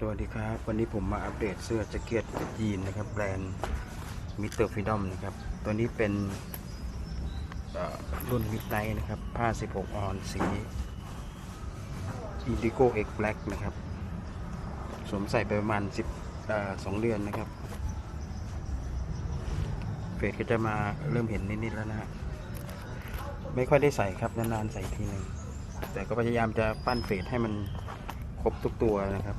สวัสดีครับ วันนี้ผมมาอัปเดตเสื้อแจ็คเก็ตยีนนะครับ แบรนด์มิสเตอร์ฟิดอมนะครับ ตัวนี้เป็นรุ่นมิดไนท์นะครับ ผ้า 16 ออนสีอินดิโกเอ็กแบล็กนะครับ สวมใส่ไปประมาณ 10เอ่อ2เดือนนะครับเฟดก็จะมาเริ่มเห็นนิด ๆ แล้วนะฮะไม่ค่อยได้ใส่ครับ นาน ๆ ใส่ทีหนึ่งแต่ก็พยายามจะปั้นเฟดให้มันครบทุกตัวนะครับ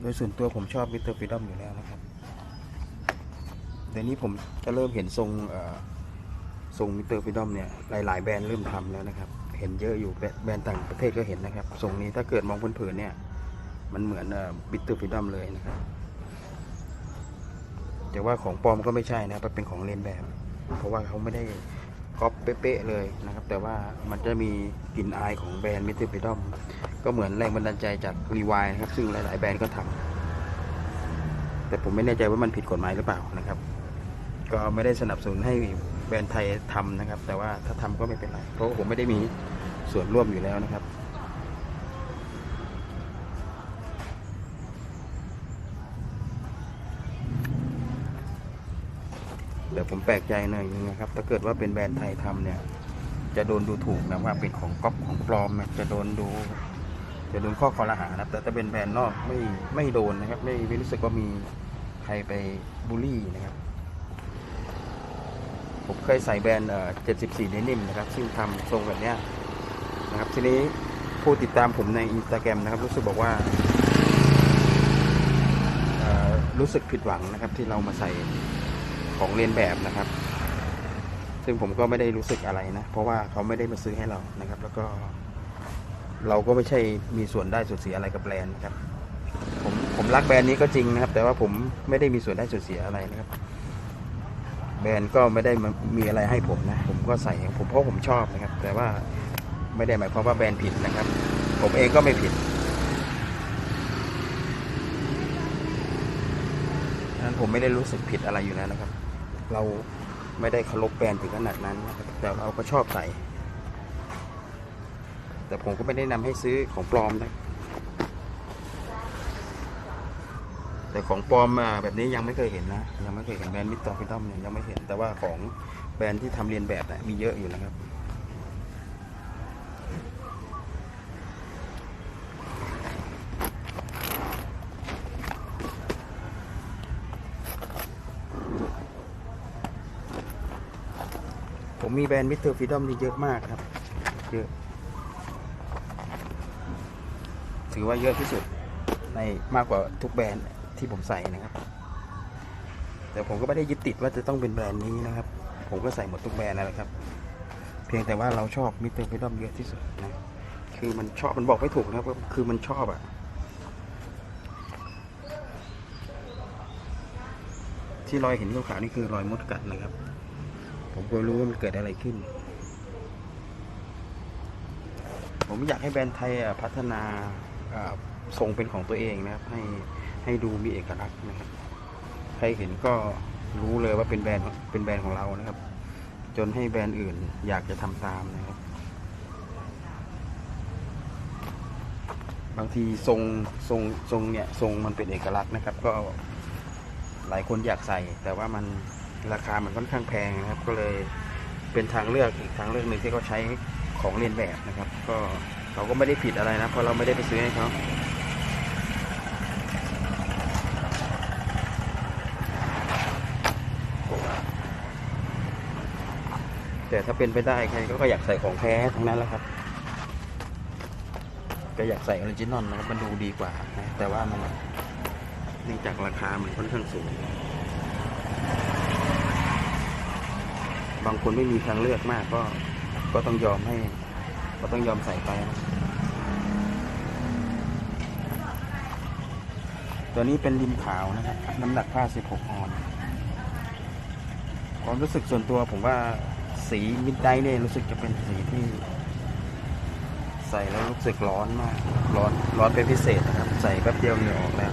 โดยส่วนตัวผมชอบมิสเตอร์ฟิดอมอยู่แล้วนะครับ เดี๋ยวนี้ผมจะเริ่มเห็นทรงทรงมิสเตอร์ฟิดอมเนี่ยหลาย ๆ แบรนด์เริ่มทำแล้วนะครับ เห็นเยอะอยู่แบรนด์ต่างประเทศก็เห็นนะครับทรงนี้ถ้าเกิดมองเผินๆเนี่ยมันเหมือนมิสเตอร์ฟิดอมเลยนะครับแต่ว่าของปลอมก็ไม่ใช่นะครับเป็นของเลนแบบ เพราะว่าเขาไม่ได้ก๊อปเป๊ะๆเลยนะครับ แต่ว่ามันจะมีกลิ่นอายของแบรนด์มิสเตอร์ฟิดอม ก็เหมือนแรงบันดาลใจจากรีวายนะครับ ซึ่งหลาย ๆ แบรนด์ก็ทำแต่ผมไม่แน่ใจว่ามันผิดกฎหมายหรือเปล่านะครับ ก็ไม่ได้สนับสนุนให้แบรนด์ไทยทำนะครับ แต่ว่าถ้าทำก็ไม่เป็นไรเพราะผมไม่ได้มีส่วนร่วมอยู่แล้วนะครับแต่ผมแปลกใจหน่อยนึงนะครับ ถ้าเกิดว่าเป็นแบรนด์ไทยทำเนี่ย จะโดนดูถูกนะว่าเป็นของก๊อปของปลอมนะจะโดนดู จะโดนข้อคอรหานะแต่ถ้าเป็นแบรนด์นอกไม่ไม่โดนนะครับ ไม่ไม่รู้สึกว่ามีใครไปบูลลี่นะครับ ผมเคยใส่แบรนด์เอ่อ74เดนิมนะครับ ซึ่งทำทรงแบบเนี้ยนะครับ ทีนี้ผู้ติดตามผมในอินสตาแกรมนะครับ รู้สึกบอกว่าเอ่อรู้สึกผิดหวังนะครับที่เรามาใส่ของเรียนแบบนะครับ ซึ่งผมก็ไม่ได้รู้สึกอะไรนะ เพราะว่าเขาไม่ได้มาซื้อให้เรานะครับ แล้วก็ เราก็ไม่ใช่มีส่วนได้ส่วนเสียอะไรกับแบรนด์ครับ ผมผมรักแบรนด์นี้ก็จริงนะครับ แต่ว่าผมไม่ได้มีส่วนได้ส่วนเสียอะไรนะครับ แบรนด์ก็ไม่ได้มีอะไรให้ผมนะ ผมก็ใส่ผมเพราะผมชอบนะครับ แต่ว่าไม่ได้หมายความว่าแบรนด์ผิดนะครับ ผมเองก็ไม่ผิดดังนั้นผมไม่ได้รู้สึกผิดอะไรอยู่แล้วนะครับ เราไม่ได้เคารพแบรนด์ถึงขนาดนั้นนะครับแต่เราก็ชอบใส่ แต่ผมก็ไม่ได้นำให้ซื้อของปลอมนะแต่ของปลอมมาแบบนี้ยังไม่เคยเห็นนะยังไม่เคยเห็นแบรนด์มิสเตอร์ฟิดอมเนี่ยยังไม่เห็นแต่ว่าของแบรนด์ที่ทำเรียนแบบนะมีเยอะอยู่นะครับผมมีแบรนด์มิสเตอร์ฟิดอมนี่เยอะมากครับ เยอะ ถือว่าเยอะที่สุดในมากกว่าทุกแบรนด์ที่ผมใส่นะครับ แต่ผมก็ไม่ได้ยึดติดว่าจะต้องเป็นแบรนด์นี้นะครับ ผมก็ใส่หมดทุกแบรนด์นั่นแหละครับ เพียงแต่ว่าเราชอบมิสเตอร์ฟิดอมเยอะที่สุดนะคือมันชอบมันบอกไม่ถูกนะครับคือมันชอบอะที่รอยเห็นขาวๆนี่คือรอยมดกัดนะครับ ผมก็รู้ว่ามันเกิดอะไรขึ้น ผมอยากให้แบรนด์ไทยพัฒนา ทรงเป็นของตัวเองนะครับ ให้ให้ดูมีเอกลักษณ์นะครับ ใครเห็นก็รู้เลยว่าเป็นแบรนด์เป็นแบรนด์ของเรานะครับ จนให้แบรนด์อื่นอยากจะทำตามนะครับ บางทีทรงทรงทรงเนี่ยทรงมันเป็นเอกลักษณ์นะครับ ก็หลายคนอยากใส่ แต่ว่ามันราคามันค่อนข้างแพงนะครับ ก็เลยเป็นทางเลือกอีกทางเลือกหนึ่งที่เขาใช้ของเรียนแบบนะครับ ก็ เขาก็ไม่ได้ผิดอะไรนะเพราะเราไม่ได้ไปซื้อให้เขาแต่ถ้าเป็นไปได้ใครก็อยากใส่ของแท้ทั้งนั้นแหละครับก็อยากใส่ออริจินอลนะครับมันดูดีกว่านะแต่ว่ามันเนื่องจากราคามันค่อนข้างสูง บางคนไม่มีทางเลือกมากก็ก็ต้องยอมให้ ก็ต้องยอมใส่ไปนะตัวนี้เป็นริมขาวนะครับ น้ำหนักผ้า 16 ออนความรู้สึกส่วนตัวผมว่าสีมิดไดเนี่ยรู้สึกจะเป็นสีที่ ใส่แล้วรู้สึกร้อนมาก ร้อนร้อนเป็นพิเศษนะครับ ใส่แป๊บเดียวเหงื่อออกแล้ว